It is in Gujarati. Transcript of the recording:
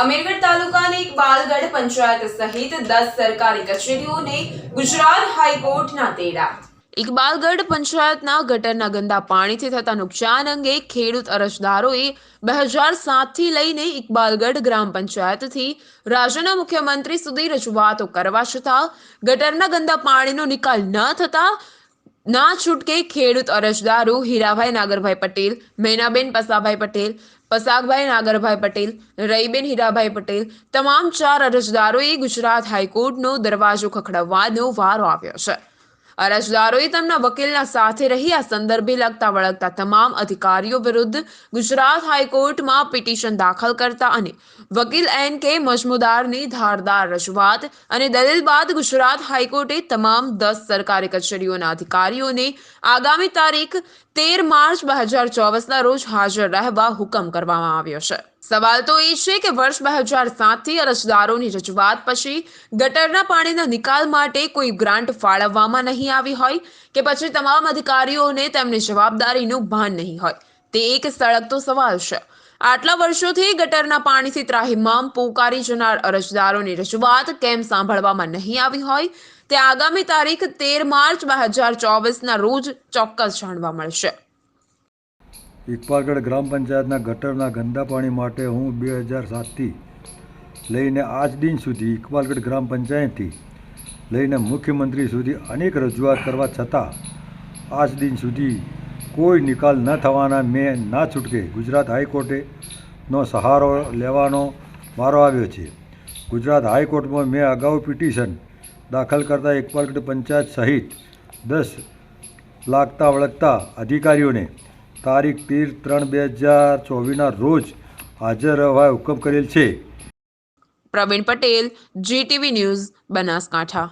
અમીરગઢ તાલુકાની ઇકબાલગઢ પંચાયત સહિત દસ સરકારી કચેરીઓને ગુજરાત હાઈકોર્ટના તેડા. ઇકબાલગઢ પંચાયતના ગટરના ગંદા પાણીથી થતા નુકસાન અંગે ખેડૂત અરજદારોએ બે હજાર સાતથી લઈને ઇકબાલગઢ ગ્રામ પંચાયતથી રાજ્યના મુખ્યમંત્રી સુધી રજૂઆતો કરવા છતાં ગટરના ગંદા પાણીનો નિકાલ ન થતા ના છૂટકે ખેડૂત અરજદારો હીરાભાઈ નાગરભાઈ પટેલ, મૈનાબેન પસાભાઈ પટેલ, પસાગભાઈ નાગરભાઈ પટેલ રઈબેન હીરાભાઈ પટેલ તમામ ચાર અરજદારોએ ગુજરાત હાઈકોર્ટનો દરવાજો ખખડાવવાનો વારો આવ્યો છે. અરજદારોએ તેમના વકીલના સાથે રહી આ સંદર્ભે લગતા વળગતા તમામ અધિકારીઓ વિરુદ્ધ ગુજરાત હાઈકોર્ટમાં પિટિશન દાખલ કરતા અને વકીલ એન કે મજમુદારની ધારદાર રજૂઆત અને દલીલ બાદ ગુજરાત હાઈકોર્ટે તમામ દસ સરકારી કચેરીઓના અધિકારીઓને આગામી તારીખ તેર માર્ચ બે હજાર ચોવીસના રોજ હાજર રહેવા હુકમ કરવામાં આવ્યો છે. સવાલ તો એ છે કે વર્ષ બે હજાર સાતથી અરજદારોની રજૂઆત પછી ગટરના પાણીના નિકાલ માટે કોઈ ગ્રાન્ટ ફાળવવામાં નહીં આવી હોય કે પછી તમામ અધિકારીઓને તેમની જવાબદારીનું ભાન નહીં હોય? તે એક સળગતો સવાલ છે. આટલા વર્ષોથી ગટરના પાણીથી ત્રાહિમામ પોકારી જનાર અરજદારોની રજૂઆત કેમ સાંભળવામાં નહીં આવી હોય? તે આગામી તારીખ તેર માર્ચ બે હજાર ચોવીસના રોજ ચોક્કસ જાણવા મળશે. ઇકબાલગઢ ગ્રામ પંચાયતના ગટરના ગંદા પાણી માટે હું બે હજાર સાતથી લઈને આજ દિન સુધી ઇકબાલગઢ ગ્રામ પંચાયતથી લઈને મુખ્યમંત્રી સુધી અનેક રજૂઆત કરવા છતાં આજ દિન સુધી કોઈ નિકાલ ન થવાના મેં ના છૂટકે ગુજરાત હાઈકોર્ટે નો સહારો લેવાનો વારો આવ્યો છે. ગુજરાત હાઈકોર્ટમાં મેં અગાઉ પિટિશન દાખલ કરતા ઇકબાલગઢ પંચાયત સહિત દસ લાગતા વળગતા અધિકારીઓને તારીખ તેર ત્રણ બે હજાર ચોવીસના રોજ હાજર રહેવા હુકમ કરેલ છે. Pravin Patel GTV news Banaskantha.